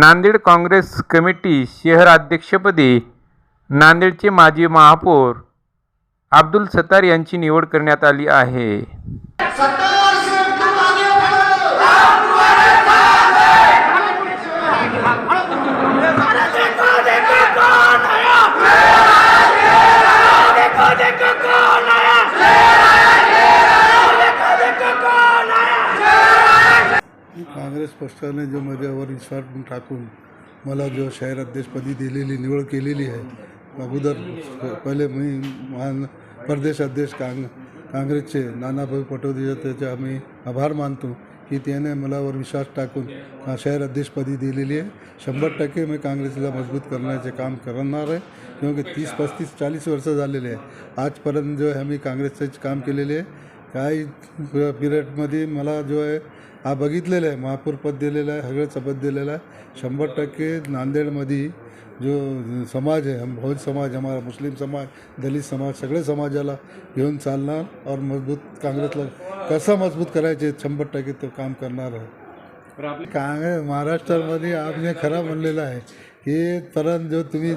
Nanded Congress committee शहर अध्यक्षपदी नांदेडचे माजी महापौर अब्दुल सत्तार यांची निवड करण्यात आली आहे. काँग्रेस पक्षाने जो माझ्यावर विश्वास टाकून मला जो शहर अध्यक्षपदी दिलेली निवड केलेली आहे अगोदर पहिले मी महान प्रदेश अध्यक्ष काँग काँग्रेसचे नानाभाऊ पटोदे त्याचे आम्ही आभार मानतो की त्याने मलावर विश्वास टाकून शहर अध्यक्षपदी दिलेली आहे. शंभर टक्के मी काँग्रेसला मजबूत करण्याचे काम करणार आहे. किंवा तीस पस्तीस चाळीस वर्ष झालेले आहे. आजपर्यंत जो आहे आम्ही काँग्रेसचेच काम केलेले आहे. काही पिरियडमध्ये मला जो आहे हा बघितलेला आहे. महापौर पद दिलेलं आहे सगळं शपथ दिलेलं आहे. शंभर टक्के नांदेडमध्ये जो समाज आहे हम बहुत समाज हमारा मुस्लिम समाज दलित समाज सगळे समाजाला घेऊन चालणार और मजबूत काँग्रेसला कसं मजबूत करायचे शंभर टक्के तो काम करणार आहे. काँग्रेस महाराष्ट्रामध्ये आपने खरं म्हणलेलं आहे की परत जो तुम्ही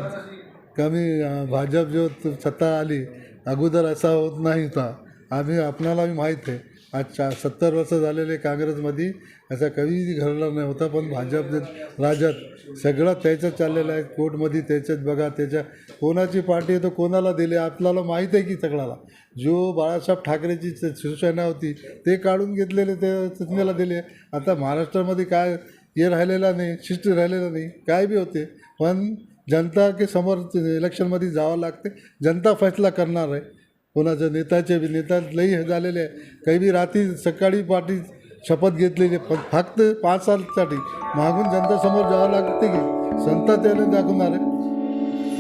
कमी भाजप जो सत्ता आली अगोदर असा होत नाही होता. आम्ही आपणाला माहीत आहे. आज चा सत्तर वर्ष झालेले काँग्रेसमध्ये असा कधीही घडला नाही होता पण भाजप राज्यात सगळं त्याच्यात चाललेलं आहे. कोर्टमध्ये त्याच्यात बघा त्याच्या कोणाची पार्टी आहे तर कोणाला दिली आपल्याला माहीत आहे की सगळ्याला. जो बाळासाहेब ठाकरेची शिवसेना होती ते काढून घेतलेले ते सुचनेला दिले. आता महाराष्ट्रामध्ये काय हे राहिलेला नाही शिष्ट राहिलेला नाही काय बी होते. पण जनता के समोर इलेक्शनमध्ये जावं लागते. जनता फैसला करणार आहे. कोणाच्या नेत्याचे बी नेता लई हे झालेले आहे काही बी रात्री सकाळी पार्टी शपथ घेतलेली आहे. पण फक्त पाच सालसाठी मागून जनतासमोर जावं लागते की संत त्याने दाखवणार आहे